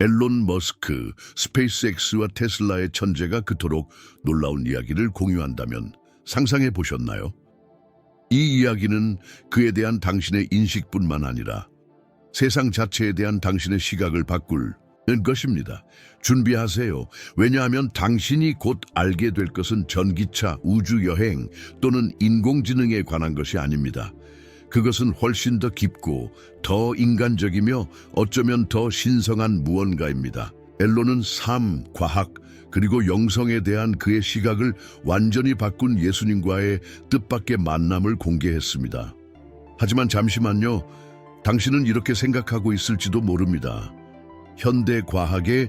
앨론 머스크, 스페이스X와 테슬라의 천재가 그토록 놀라운 이야기를 공유한다면 상상해 보셨나요? 이 이야기는 그에 대한 당신의 인식뿐만 아니라 세상 자체에 대한 당신의 시각을 바꿀 것입니다. 준비하세요. 왜냐하면 당신이 곧 알게 될 것은 전기차, 우주여행 또는 인공지능에 관한 것이 아닙니다. 그것은 훨씬 더 깊고 더 인간적이며 어쩌면 더 신성한 무언가입니다. 엘론은 삶, 과학, 그리고 영성에 대한 그의 시각을 완전히 바꾼 예수님과의 뜻밖의 만남을 공개했습니다. 하지만 잠시만요. 당신은 이렇게 생각하고 있을지도 모릅니다. 현대 과학의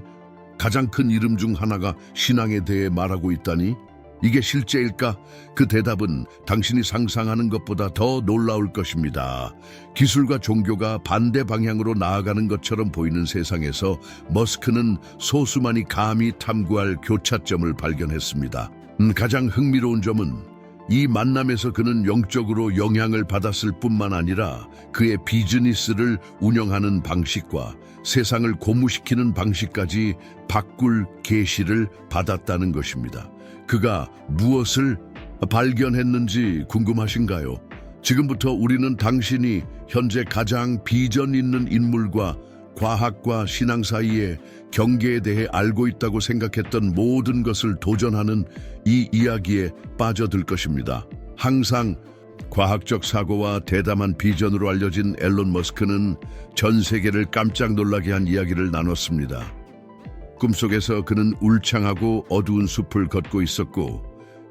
가장 큰 이름 중 하나가 신앙에 대해 말하고 있다니? 이게 실제일까? 그 대답은 당신이 상상하는 것보다 더 놀라울 것입니다. 기술과 종교가 반대 방향으로 나아가는 것처럼 보이는 세상에서 머스크는 소수만이 감히 탐구할 교차점을 발견했습니다. 음, 가장 흥미로운 점은 이 만남에서 그는 영적으로 영향을 받았을 뿐만 아니라 그의 비즈니스를 운영하는 방식과 세상을 고무시키는 방식까지 바꿀 계시를 받았다는 것입니다. 그가 무엇을 발견했는지 궁금하신가요? 지금부터 우리는 당신이 현재 가장 비전 있는 인물과 과학과 신앙 사이의 경계에 대해 알고 있다고 생각했던 모든 것을 도전하는 이 이야기에 빠져들 것입니다. 항상 과학적 사고와 대담한 비전으로 알려진 앨런 머스크는 전 세계를 깜짝 놀라게 한 이야기를 나눴습니다. 꿈속에서 그는 울창하고 어두운 숲을 걷고 있었고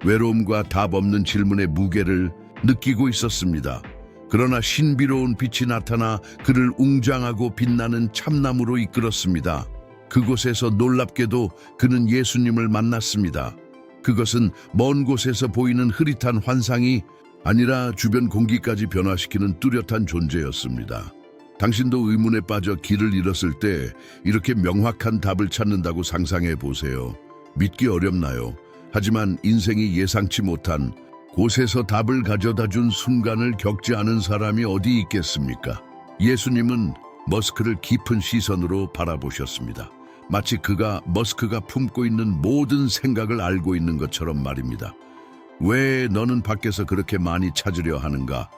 외로움과 답 없는 질문의 무게를 느끼고 있었습니다. 그러나 신비로운 빛이 나타나 그를 웅장하고 빛나는 참나무로 이끌었습니다. 그곳에서 놀랍게도 그는 예수님을 만났습니다. 그것은 먼 곳에서 보이는 흐릿한 환상이 아니라 주변 공기까지 변화시키는 뚜렷한 존재였습니다. 당신도 의문에 빠져 길을 잃었을 때 이렇게 명확한 답을 찾는다고 상상해 보세요. 믿기 어렵나요? 하지만 인생이 예상치 못한 곳에서 답을 가져다 준 순간을 겪지 않은 사람이 어디 있겠습니까? 예수님은 머스크를 깊은 시선으로 바라보셨습니다. 마치 그가 머스크가 품고 있는 모든 생각을 알고 있는 것처럼 말입니다. 왜 너는 밖에서 그렇게 많이 찾으려 하는가?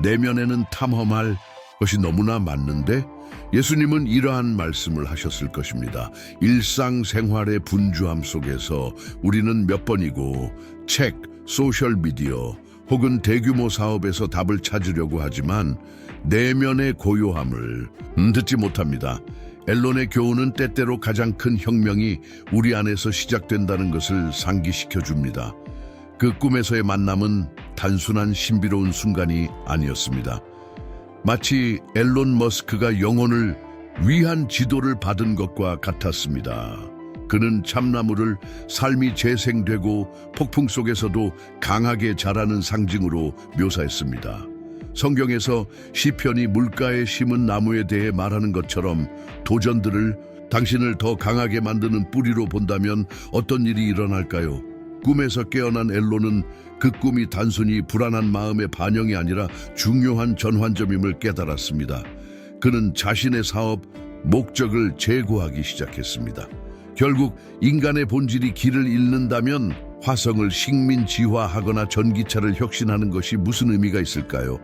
내면에는 탐험할 것이 너무나 많는데 예수님은 이러한 말씀을 하셨을 것입니다. 일상생활의 분주함 속에서 우리는 몇 번이고 책, 소셜미디어 혹은 대규모 사업에서 답을 찾으려고 하지만 내면의 고요함을 음, 듣지 못합니다. 앨론의 교훈은 때때로 가장 큰 혁명이 우리 안에서 시작된다는 것을 상기시켜 줍니다. 그 꿈에서의 만남은 단순한 신비로운 순간이 아니었습니다. 마치 앨론 머스크가 영혼을 위한 지도를 받은 것과 같았습니다. 그는 참나무를 삶이 재생되고 폭풍 속에서도 강하게 자라는 상징으로 묘사했습니다. 성경에서 시편이 물가에 심은 나무에 대해 말하는 것처럼 도전들을 당신을 더 강하게 만드는 뿌리로 본다면 어떤 일이 일어날까요? 꿈에서 깨어난 엘로는 그 꿈이 단순히 불안한 마음의 반영이 아니라 중요한 전환점임을 깨달았습니다. 그는 자신의 사업 목적을 재고하기 시작했습니다. 결국 인간의 본질이 길을 잃는다면 화성을 식민지화하거나 전기차를 혁신하는 것이 무슨 의미가 있을까요?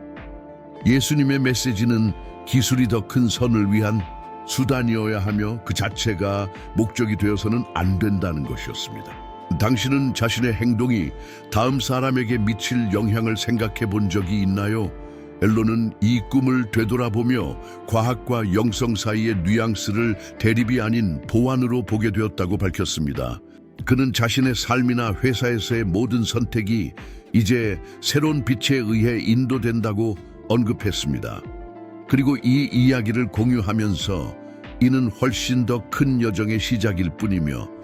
예수님의 메시지는 기술이 더 큰 선을 위한 수단이어야 하며 그 자체가 목적이 되어서는 안 된다는 것이었습니다. 당신은 자신의 행동이 다음 사람에게 미칠 영향을 생각해 본 적이 있나요? 엘론은 이 꿈을 되돌아보며 과학과 영성 사이의 뉘앙스를 대립이 아닌 보완으로 보게 되었다고 밝혔습니다. 그는 자신의 삶이나 회사에서의 모든 선택이 이제 새로운 빛에 의해 인도된다고 언급했습니다. 그리고 이 이야기를 공유하면서 이는 훨씬 더 큰 여정의 시작일 뿐이며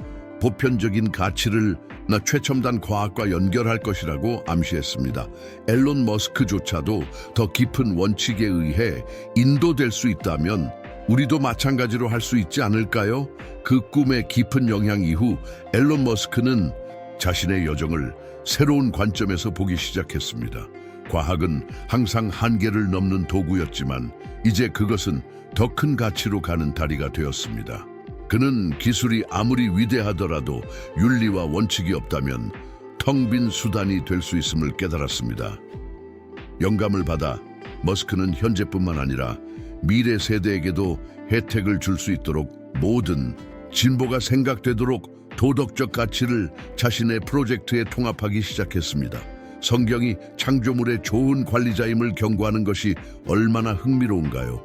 보편적인 가치를 나 최첨단 과학과 연결할 것이라고 암시했습니다. 앨론 머스크조차도 더 깊은 원칙에 의해 인도될 수 있다면 우리도 마찬가지로 할 수 있지 않을까요? 그 꿈의 깊은 영향 이후 앨런 머스크는 자신의 여정을 새로운 관점에서 보기 시작했습니다. 과학은 항상 한계를 넘는 도구였지만 이제 그것은 더 큰 가치로 가는 다리가 되었습니다. 그는 기술이 아무리 위대하더라도 윤리와 원칙이 없다면 텅 빈 수단이 될 수 있음을 깨달았습니다. 영감을 받아 머스크는 현재뿐만 아니라 미래 세대에게도 혜택을 줄 수 있도록 모든 진보가 생각되도록 도덕적 가치를 자신의 프로젝트에 통합하기 시작했습니다. 성경이 창조물의 좋은 관리자임을 경고하는 것이 얼마나 흥미로운가요?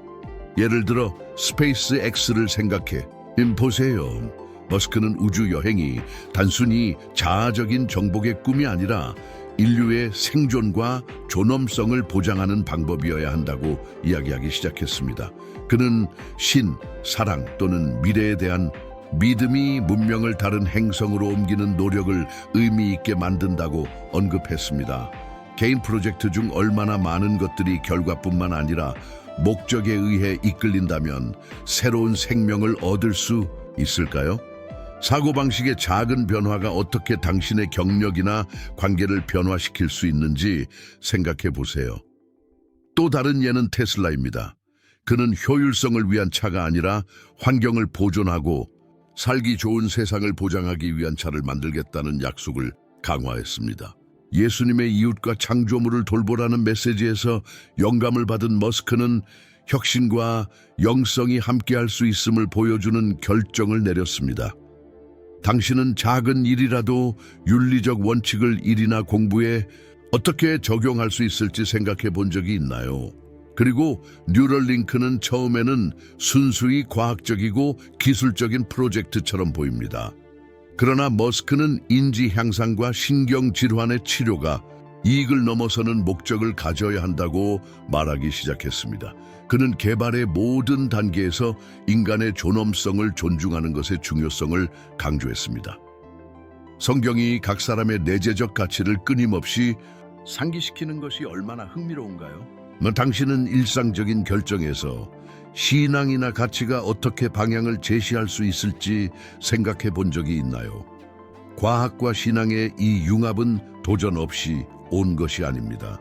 예를 들어 스페이스 X를 생각해 음, 보세요. 머스크는 우주 여행이 단순히 자아적인 정복의 꿈이 아니라 인류의 생존과 존엄성을 보장하는 방법이어야 한다고 이야기하기 시작했습니다. 그는 신, 사랑 또는 미래에 대한 믿음이 문명을 다른 행성으로 옮기는 노력을 의미 있게 만든다고 언급했습니다. 개인 프로젝트 중 얼마나 많은 것들이 결과뿐만 아니라 목적에 의해 이끌린다면 새로운 생명을 얻을 수 있을까요? 사고방식의 작은 변화가 어떻게 당신의 경력이나 관계를 변화시킬 수 있는지 생각해 보세요. 또 다른 예는 테슬라입니다. 그는 효율성을 위한 차가 아니라 환경을 보존하고 살기 좋은 세상을 보장하기 위한 차를 만들겠다는 약속을 강화했습니다. 예수님의 이웃과 창조물을 돌보라는 메시지에서 영감을 받은 머스크는 혁신과 영성이 함께할 수 있음을 보여주는 결정을 내렸습니다. 당신은 작은 일이라도 윤리적 원칙을 일이나 공부에 어떻게 적용할 수 있을지 생각해 본 적이 있나요? 그리고 뉴럴링크는 처음에는 순수히 과학적이고 기술적인 프로젝트처럼 보입니다. 그러나 머스크는 인지 향상과 신경 질환의 치료가 이익을 넘어서는 목적을 가져야 한다고 말하기 시작했습니다. 그는 개발의 모든 단계에서 인간의 존엄성을 존중하는 것의 중요성을 강조했습니다. 성경이 각 사람의 내재적 가치를 끊임없이 상기시키는 것이 얼마나 흥미로운가요? 뭐 당신은 일상적인 결정에서 신앙이나 가치가 어떻게 방향을 제시할 수 있을지 생각해 본 적이 있나요? 과학과 신앙의 이 융합은 도전 없이 온 것이 아닙니다.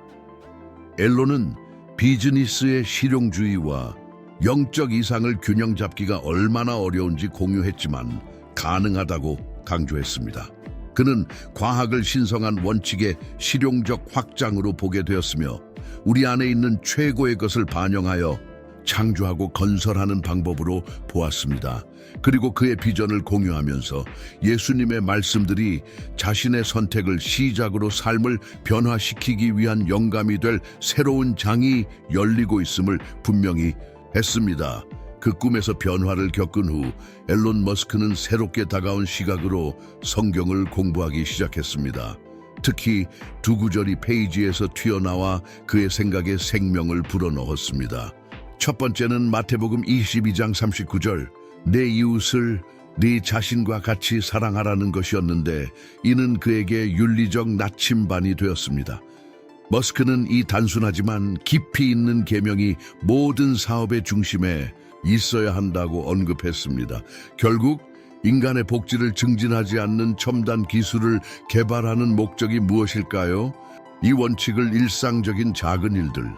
엘론은 비즈니스의 실용주의와 영적 이상을 균형 잡기가 얼마나 어려운지 공유했지만 가능하다고 강조했습니다. 그는 과학을 신성한 원칙의 실용적 확장으로 보게 되었으며 우리 안에 있는 최고의 것을 반영하여 창조하고 건설하는 방법으로 보았습니다. 그리고 그의 비전을 공유하면서 예수님의 말씀들이 자신의 선택을 시작으로 삶을 변화시키기 위한 영감이 될 새로운 장이 열리고 있음을 분명히 했습니다. 그 꿈에서 변화를 겪은 후 앨런 머스크는 새롭게 다가온 시각으로 성경을 공부하기 시작했습니다. 특히 두 구절이 페이지에서 튀어나와 그의 생각에 생명을 불어넣었습니다. 첫 번째는 마태복음 22장 39절 내 이웃을 네 자신과 같이 사랑하라는 것이었는데 이는 그에게 윤리적 나침반이 되었습니다. 머스크는 이 단순하지만 깊이 있는 계명이 모든 사업의 중심에 있어야 한다고 언급했습니다. 결국 인간의 복지를 증진하지 않는 첨단 기술을 개발하는 목적이 무엇일까요? 이 원칙을 일상적인 작은 일들,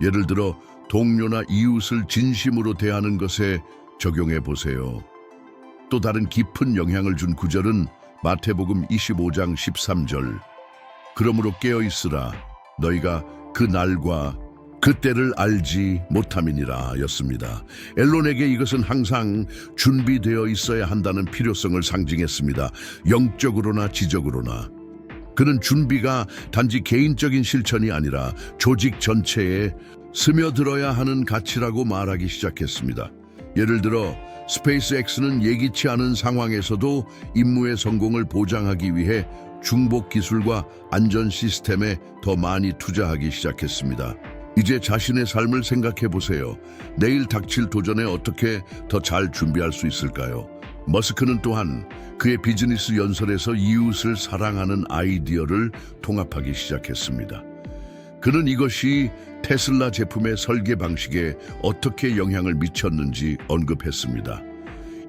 예를 들어 동료나 이웃을 진심으로 대하는 것에 적용해 보세요. 또 다른 깊은 영향을 준 구절은 마태복음 25장 13절. 그러므로 깨어 있으라 너희가 그 날과 그 때를 알지 못함이니라 였습니다. 엘론에게 이것은 항상 준비되어 있어야 한다는 필요성을 상징했습니다. 영적으로나 지적으로나. 그는 준비가 단지 개인적인 실천이 아니라 조직 전체에 스며들어야 하는 가치라고 말하기 시작했습니다. 예를 들어 스페이스 X는 예기치 않은 상황에서도 임무의 성공을 보장하기 위해 중복 기술과 안전 시스템에 더 많이 투자하기 시작했습니다. 이제 자신의 삶을 생각해 보세요. 내일 닥칠 도전에 어떻게 더 잘 준비할 수 있을까요? 머스크는 또한 그의 비즈니스 연설에서 이웃을 사랑하는 아이디어를 통합하기 시작했습니다. 그는 이것이 테슬라 제품의 설계 방식에 어떻게 영향을 미쳤는지 언급했습니다.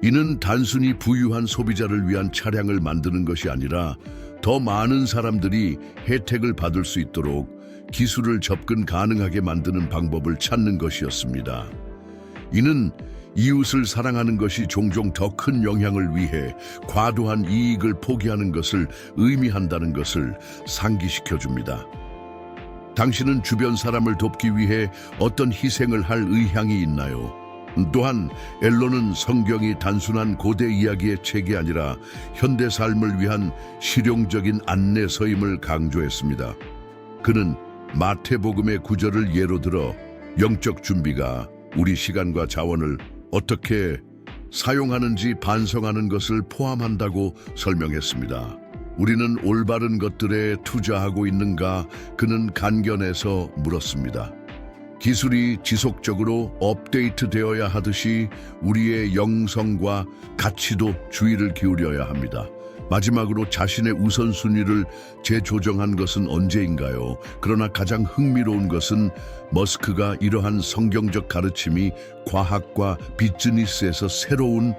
이는 단순히 부유한 소비자를 위한 차량을 만드는 것이 아니라 더 많은 사람들이 혜택을 받을 수 있도록 기술을 접근 가능하게 만드는 방법을 찾는 것이었습니다. 이는 이웃을 사랑하는 것이 종종 더 큰 영향을 위해 과도한 이익을 포기하는 것을 의미한다는 것을 상기시켜 줍니다. 당신은 주변 사람을 돕기 위해 어떤 희생을 할 의향이 있나요? 또한 엘론은 성경이 단순한 고대 이야기의 책이 아니라 현대 삶을 위한 실용적인 안내서임을 강조했습니다. 그는 마태복음의 구절을 예로 들어 영적 준비가 우리 시간과 자원을 어떻게 사용하는지 반성하는 것을 포함한다고 설명했습니다. 우리는 올바른 것들에 투자하고 있는가 그는 간견해서 물었습니다. 기술이 지속적으로 업데이트 되어야 하듯이 우리의 영성과 가치도 주의를 기울여야 합니다. 마지막으로 자신의 우선순위를 재조정한 것은 언제인가요? 그러나 가장 흥미로운 것은 머스크가 이러한 성경적 가르침이 과학과 비즈니스에서 새로운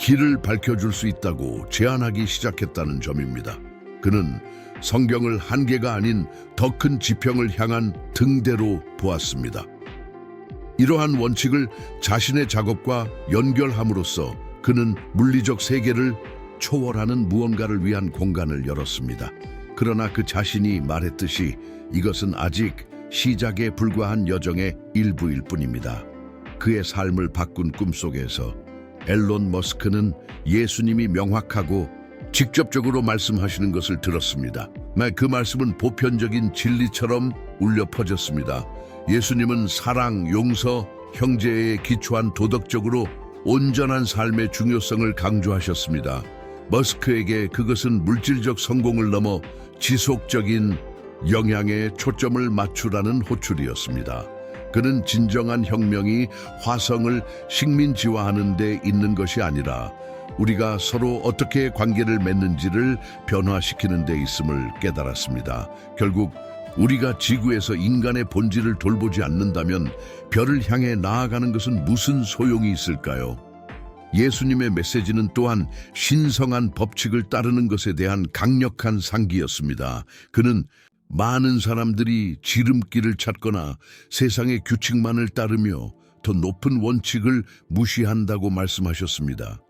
길을 밝혀줄 수 있다고 제안하기 시작했다는 점입니다. 그는 성경을 한계가 아닌 더 큰 지평을 향한 등대로 보았습니다. 이러한 원칙을 자신의 작업과 연결함으로써 그는 물리적 세계를 초월하는 무언가를 위한 공간을 열었습니다. 그러나 그 자신이 말했듯이 이것은 아직 시작에 불과한 여정의 일부일 뿐입니다. 그의 삶을 바꾼 꿈속에서 앨런 머스크는 예수님이 명확하고 직접적으로 말씀하시는 것을 들었습니다. 네, 그 말씀은 보편적인 진리처럼 울려 퍼졌습니다. 예수님은 사랑, 용서, 형제에 기초한 도덕적으로 온전한 삶의 중요성을 강조하셨습니다. 머스크에게 그것은 물질적 성공을 넘어 지속적인 영향에 초점을 맞추라는 호출이었습니다. 그는 진정한 혁명이 화성을 식민지화하는 데 있는 것이 아니라 우리가 서로 어떻게 관계를 맺는지를 변화시키는 데 있음을 깨달았습니다. 결국 우리가 지구에서 인간의 본질을 돌보지 않는다면 별을 향해 나아가는 것은 무슨 소용이 있을까요? 예수님의 메시지는 또한 신성한 법칙을 따르는 것에 대한 강력한 상기였습니다. 그는 많은 사람들이 지름길을 찾거나 세상의 규칙만을 따르며 더 높은 원칙을 무시한다고 말씀하셨습니다.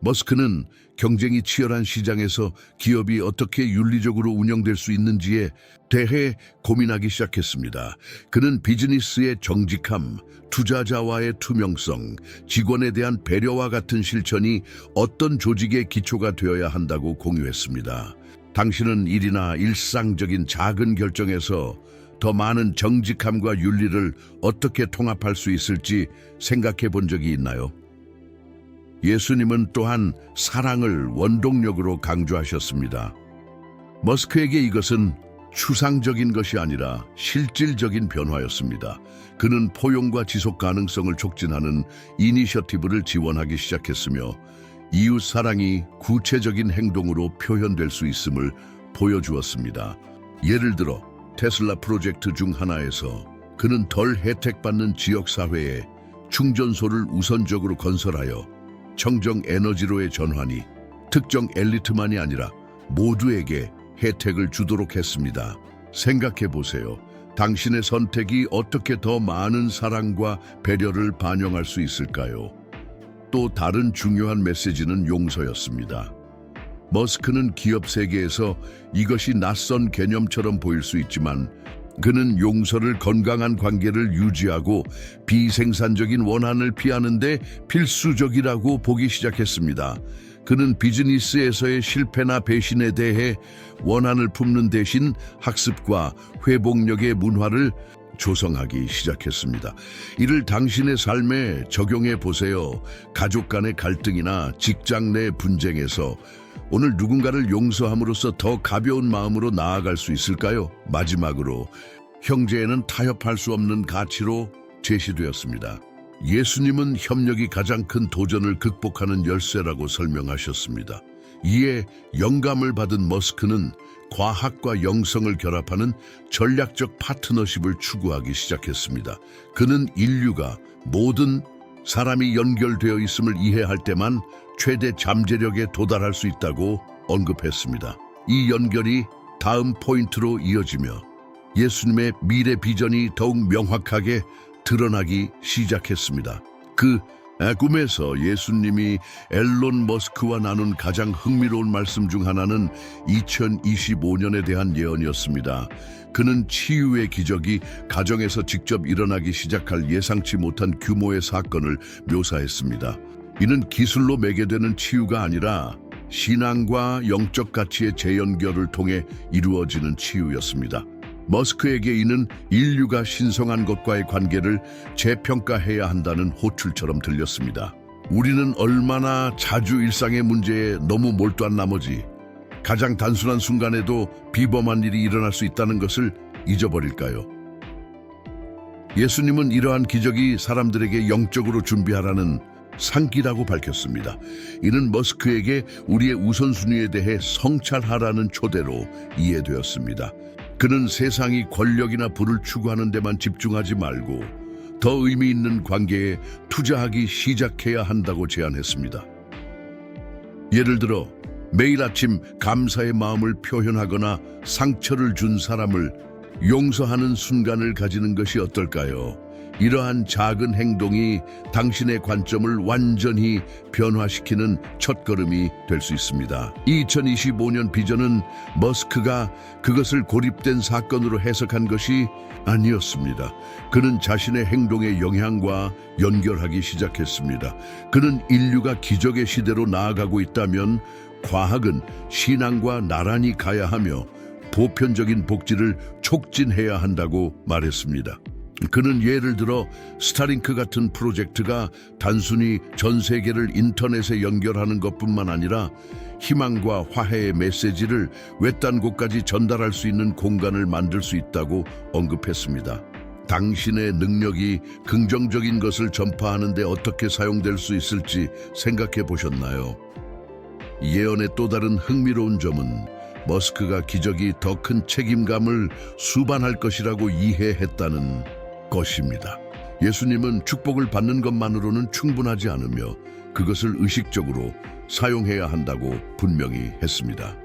머스크는 경쟁이 치열한 시장에서 기업이 어떻게 윤리적으로 운영될 수 있는지에 대해 고민하기 시작했습니다. 그는 비즈니스의 정직함, 투자자와의 투명성, 직원에 대한 배려와 같은 실천이 어떤 조직의 기초가 되어야 한다고 공유했습니다. 당신은 일이나 일상적인 작은 결정에서 더 많은 정직함과 윤리를 어떻게 통합할 수 있을지 생각해 본 적이 있나요? 예수님은 또한 사랑을 원동력으로 강조하셨습니다. 머스크에게 이것은 추상적인 것이 아니라 실질적인 변화였습니다. 그는 포용과 지속 가능성을 촉진하는 이니셔티브를 지원하기 시작했으며 이웃 사랑이 구체적인 행동으로 표현될 수 있음을 보여주었습니다. 예를 들어 테슬라 프로젝트 중 하나에서 그는 덜 혜택받는 지역사회에 충전소를 우선적으로 건설하여 청정 에너지로의 전환이 특정 엘리트만이 아니라 모두에게 혜택을 주도록 했습니다. 생각해 보세요. 당신의 선택이 어떻게 더 많은 사랑과 배려를 반영할 수 있을까요? 또 다른 중요한 메시지는 용서였습니다. 머스크는 기업 세계에서 이것이 낯선 개념처럼 보일 수 있지만 그는 용서를 건강한 관계를 유지하고 비생산적인 원한을 피하는데 필수적이라고 보기 시작했습니다. 그는 비즈니스에서의 실패나 배신에 대해 원한을 품는 대신 학습과 회복력의 문화를 조성하기 시작했습니다. 이를 당신의 삶에 적용해 보세요. 가족 간의 갈등이나 직장 내 분쟁에서 오늘 누군가를 용서함으로써 더 가벼운 마음으로 나아갈 수 있을까요? 마지막으로 형제에는 타협할 수 없는 가치로 제시되었습니다. 예수님은 협력이 가장 큰 도전을 극복하는 열쇠라고 설명하셨습니다. 이에 영감을 받은 머스크는 과학과 영성을 결합하는 전략적 파트너십을 추구하기 시작했습니다. 그는 인류가 모든 사람이 연결되어 있음을 이해할 때만 최대 잠재력에 도달할 수 있다고 언급했습니다. 이 연결이 다음 포인트로 이어지며 예수님의 미래 비전이 더욱 명확하게 드러나기 시작했습니다. 그 아, 꿈에서 예수님이 앨런 머스크와 나눈 가장 흥미로운 말씀 중 하나는 2025년에 대한 예언이었습니다. 그는 치유의 기적이 가정에서 직접 일어나기 시작할 예상치 못한 규모의 사건을 묘사했습니다. 이는 기술로 매개되는 치유가 아니라 신앙과 영적 가치의 재연결을 통해 이루어지는 치유였습니다. 머스크에게 이는 인류가 신성한 것과의 관계를 재평가해야 한다는 호출처럼 들렸습니다. 우리는 얼마나 자주 일상의 문제에 너무 몰두한 나머지 가장 단순한 순간에도 비범한 일이 일어날 수 있다는 것을 잊어버릴까요? 예수님은 이러한 기적이 사람들에게 영적으로 준비하라는 상기라고 밝혔습니다. 이는 머스크에게 우리의 우선순위에 대해 성찰하라는 초대로 이해되었습니다. 그는 세상이 권력이나 부를 추구하는 데만 집중하지 말고 더 의미 있는 관계에 투자하기 시작해야 한다고 제안했습니다. 예를 들어 매일 아침 감사의 마음을 표현하거나 상처를 준 사람을 용서하는 순간을 가지는 것이 어떨까요? 이러한 작은 행동이 당신의 관점을 완전히 변화시키는 첫걸음이 될 수 있습니다. 2025년 비전은 머스크가 그것을 고립된 사건으로 해석한 것이 아니었습니다. 그는 자신의 행동의 영향과 연결하기 시작했습니다. 그는 인류가 기적의 시대로 나아가고 있다면 과학은 신앙과 나란히 가야 하며 보편적인 복지를 촉진해야 한다고 말했습니다. 그는 예를 들어 스타링크 같은 프로젝트가 단순히 전 세계를 인터넷에 연결하는 것뿐만 아니라 희망과 화해의 메시지를 외딴 곳까지 전달할 수 있는 공간을 만들 수 있다고 언급했습니다. 당신의 능력이 긍정적인 것을 전파하는 데 어떻게 사용될 수 있을지 생각해 보셨나요? 예언의 또 다른 흥미로운 점은 머스크가 기적이 더 큰 책임감을 수반할 것이라고 이해했다는 것입니다. 예수님은 축복을 받는 것만으로는 충분하지 않으며 그것을 의식적으로 사용해야 한다고 분명히 했습니다.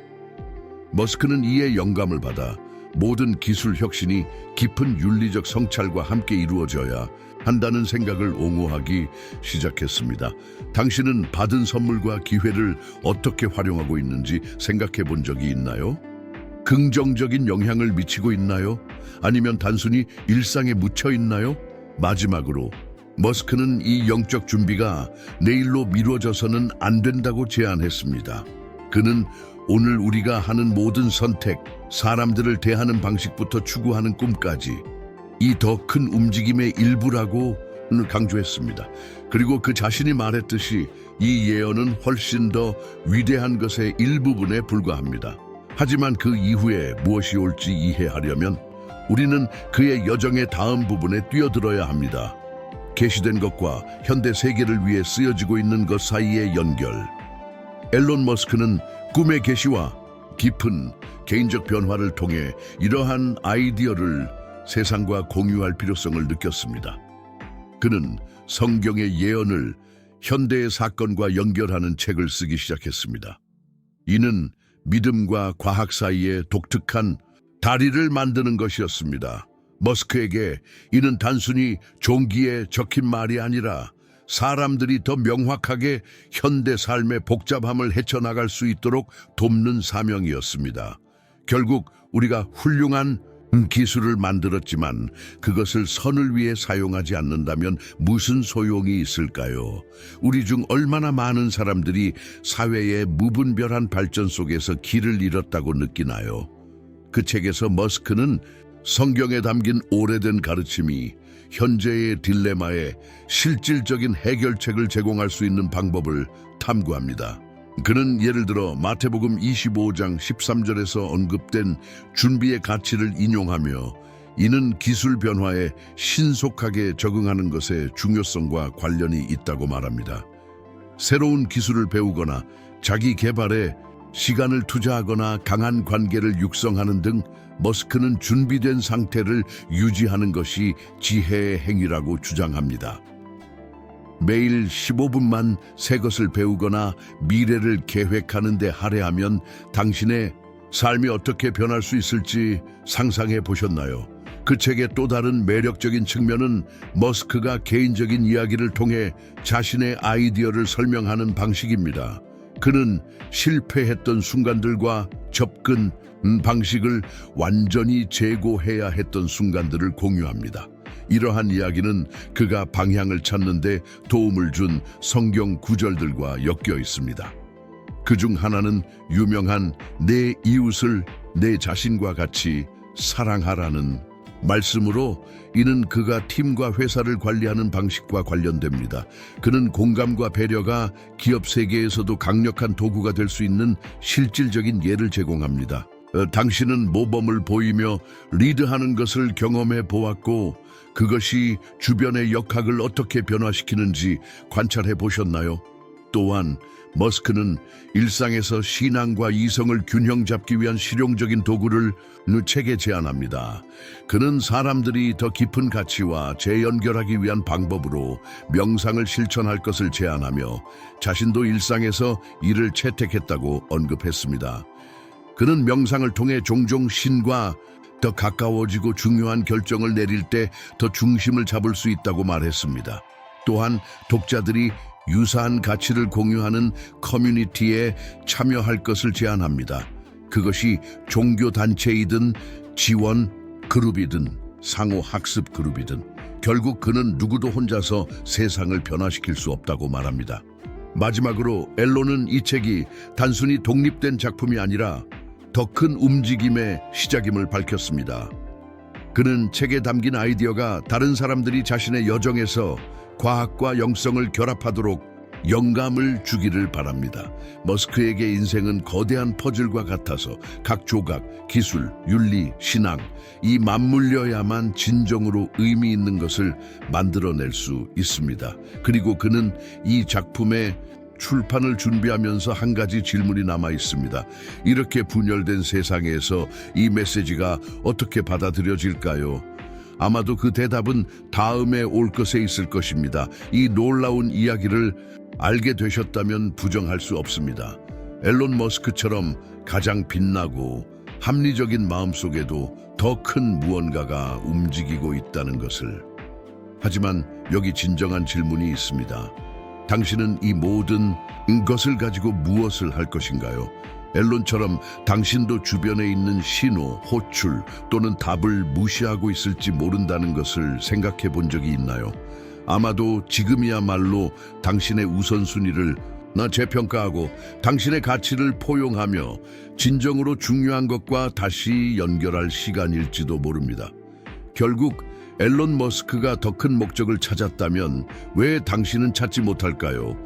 머스크는 이에 영감을 받아 모든 기술 혁신이 깊은 윤리적 성찰과 함께 이루어져야 한다는 생각을 옹호하기 시작했습니다. 당신은 받은 선물과 기회를 어떻게 활용하고 있는지 생각해 본 적이 있나요? 긍정적인 영향을 미치고 있나요? 아니면 단순히 일상에 묻혀 있나요? 마지막으로 머스크는 이 영적 준비가 내일로 미뤄져서는 안 된다고 제안했습니다. 그는 오늘 우리가 하는 모든 선택, 사람들을 대하는 방식부터 추구하는 꿈까지 이 더 큰 움직임의 일부라고 강조했습니다. 그리고 그 자신이 말했듯이 이 예언은 훨씬 더 위대한 것의 일부분에 불과합니다. 하지만 그 이후에 무엇이 올지 이해하려면 우리는 그의 여정의 다음 부분에 뛰어들어야 합니다. 계시된 것과 현대 세계를 위해 쓰여지고 있는 것 사이의 연결. 앨런 머스크는 꿈의 계시와 깊은 개인적 변화를 통해 이러한 아이디어를 세상과 공유할 필요성을 느꼈습니다. 그는 성경의 예언을 현대의 사건과 연결하는 책을 쓰기 시작했습니다. 이는 믿음과 과학 사이에 독특한 다리를 만드는 것이었습니다. 머스크에게 이는 단순히 종기에 적힌 말이 아니라 사람들이 더 명확하게 현대 삶의 복잡함을 헤쳐나갈 수 있도록 돕는 사명이었습니다. 결국 우리가 훌륭한 기술을 만들었지만 그것을 선을 위해 사용하지 않는다면 무슨 소용이 있을까요? 우리 중 얼마나 많은 사람들이 사회의 무분별한 발전 속에서 길을 잃었다고 느끼나요? 그 책에서 머스크는 성경에 담긴 오래된 가르침이 현재의 딜레마에 실질적인 해결책을 제공할 수 있는 방법을 탐구합니다. 그는 예를 들어 마태복음 25장 13절에서 언급된 준비의 가치를 인용하며 이는 기술 변화에 신속하게 적응하는 것의 중요성과 관련이 있다고 말합니다. 새로운 기술을 배우거나 자기 개발에 시간을 투자하거나 강한 관계를 육성하는 등 머스크는 준비된 상태를 유지하는 것이 지혜의 행위라고 주장합니다. 매일 15분만 새 것을 배우거나 미래를 계획하는 데 할애하면 당신의 삶이 어떻게 변할 수 있을지 상상해 보셨나요? 그 책의 또 다른 매력적인 측면은 머스크가 개인적인 이야기를 통해 자신의 아이디어를 설명하는 방식입니다. 그는 실패했던 순간들과 접근 음, 방식을 완전히 재고해야 했던 순간들을 공유합니다. 이러한 이야기는 그가 방향을 찾는데 도움을 준 성경 구절들과 엮여 있습니다. 그 중 하나는 유명한 내 이웃을 내 자신과 같이 사랑하라는 말씀으로 이는 그가 팀과 회사를 관리하는 방식과 관련됩니다. 그는 공감과 배려가 기업 세계에서도 강력한 도구가 될 수 있는 실질적인 예를 제공합니다. 어, 당신은 모범을 보이며 리드하는 것을 경험해 보았고 그것이 주변의 역학을 어떻게 변화시키는지 관찰해 보셨나요? 또한 머스크는 일상에서 신앙과 이성을 균형 잡기 위한 실용적인 도구를 책에 제안합니다. 그는 사람들이 더 깊은 가치와 재연결하기 위한 방법으로 명상을 실천할 것을 제안하며 자신도 일상에서 이를 채택했다고 언급했습니다. 그는 명상을 통해 종종 신과 더 가까워지고 중요한 결정을 내릴 때 더 중심을 잡을 수 있다고 말했습니다. 또한 독자들이 유사한 가치를 공유하는 커뮤니티에 참여할 것을 제안합니다. 그것이 종교 단체이든 지원 그룹이든 상호 학습 그룹이든 결국 그는 누구도 혼자서 세상을 변화시킬 수 없다고 말합니다. 마지막으로 엘론은 이 책이 단순히 독립된 작품이 아니라 더 큰 움직임의 시작임을 밝혔습니다. 그는 책에 담긴 아이디어가 다른 사람들이 자신의 여정에서 과학과 영성을 결합하도록 영감을 주기를 바랍니다. 머스크에게 인생은 거대한 퍼즐과 같아서 각 조각, 기술, 윤리, 신앙, 이 맞물려야만 진정으로 의미 있는 것을 만들어낼 수 있습니다. 그리고 그는 이 작품의 출판을 준비하면서 한 가지 질문이 남아 있습니다. 이렇게 분열된 세상에서 이 메시지가 어떻게 받아들여질까요? 아마도 그 대답은 다음에 올 것에 있을 것입니다. 이 놀라운 이야기를 알게 되셨다면 부정할 수 없습니다. 앨런 머스크처럼 가장 빛나고 합리적인 마음 속에도 더 큰 무언가가 움직이고 있다는 것을. 하지만 여기 진정한 질문이 있습니다. 당신은 이 모든 것을 가지고 무엇을 할 것인가요? 앨론처럼 당신도 주변에 있는 신호, 호출 또는 답을 무시하고 있을지 모른다는 것을 생각해 본 적이 있나요? 아마도 지금이야말로 당신의 우선순위를 나 재평가하고 당신의 가치를 포용하며 진정으로 중요한 것과 다시 연결할 시간일지도 모릅니다. 결국 앨런 머스크가 더 큰 목적을 찾았다면 왜 당신은 찾지 못할까요?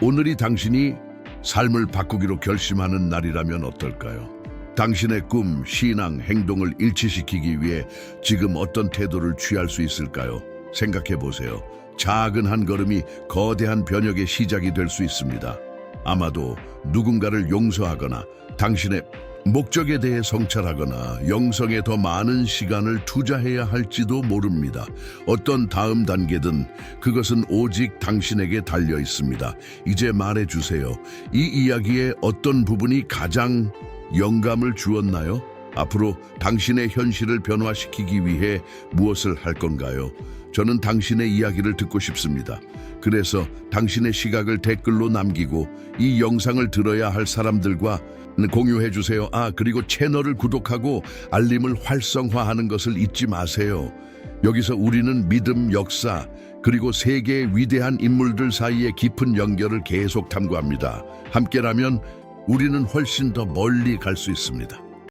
오늘이 당신이 삶을 바꾸기로 결심하는 날이라면 어떨까요? 당신의 꿈, 신앙, 행동을 일치시키기 위해 지금 어떤 태도를 취할 수 있을까요? 생각해 보세요. 작은 한 걸음이 거대한 변혁의 시작이 될 수 있습니다. 아마도 누군가를 용서하거나 당신의 목적에 대해 성찰하거나 영성에 더 많은 시간을 투자해야 할지도 모릅니다. 어떤 다음 단계든 그것은 오직 당신에게 달려 있습니다. 이제 말해 주세요. 이 이야기의 어떤 부분이 가장 영감을 주었나요? 앞으로 당신의 현실을 변화시키기 위해 무엇을 할 건가요? 저는 당신의 이야기를 듣고 싶습니다. 그래서 당신의 시각을 댓글로 남기고 이 영상을 들어야 할 사람들과 공유해 주세요. 아, 그리고 채널을 구독하고 알림을 활성화하는 것을 잊지 마세요. 여기서 우리는 믿음, 역사, 그리고 세계의 위대한 인물들 사이의 깊은 연결을 계속 탐구합니다. 함께라면 우리는 훨씬 더 멀리 갈 수 있습니다.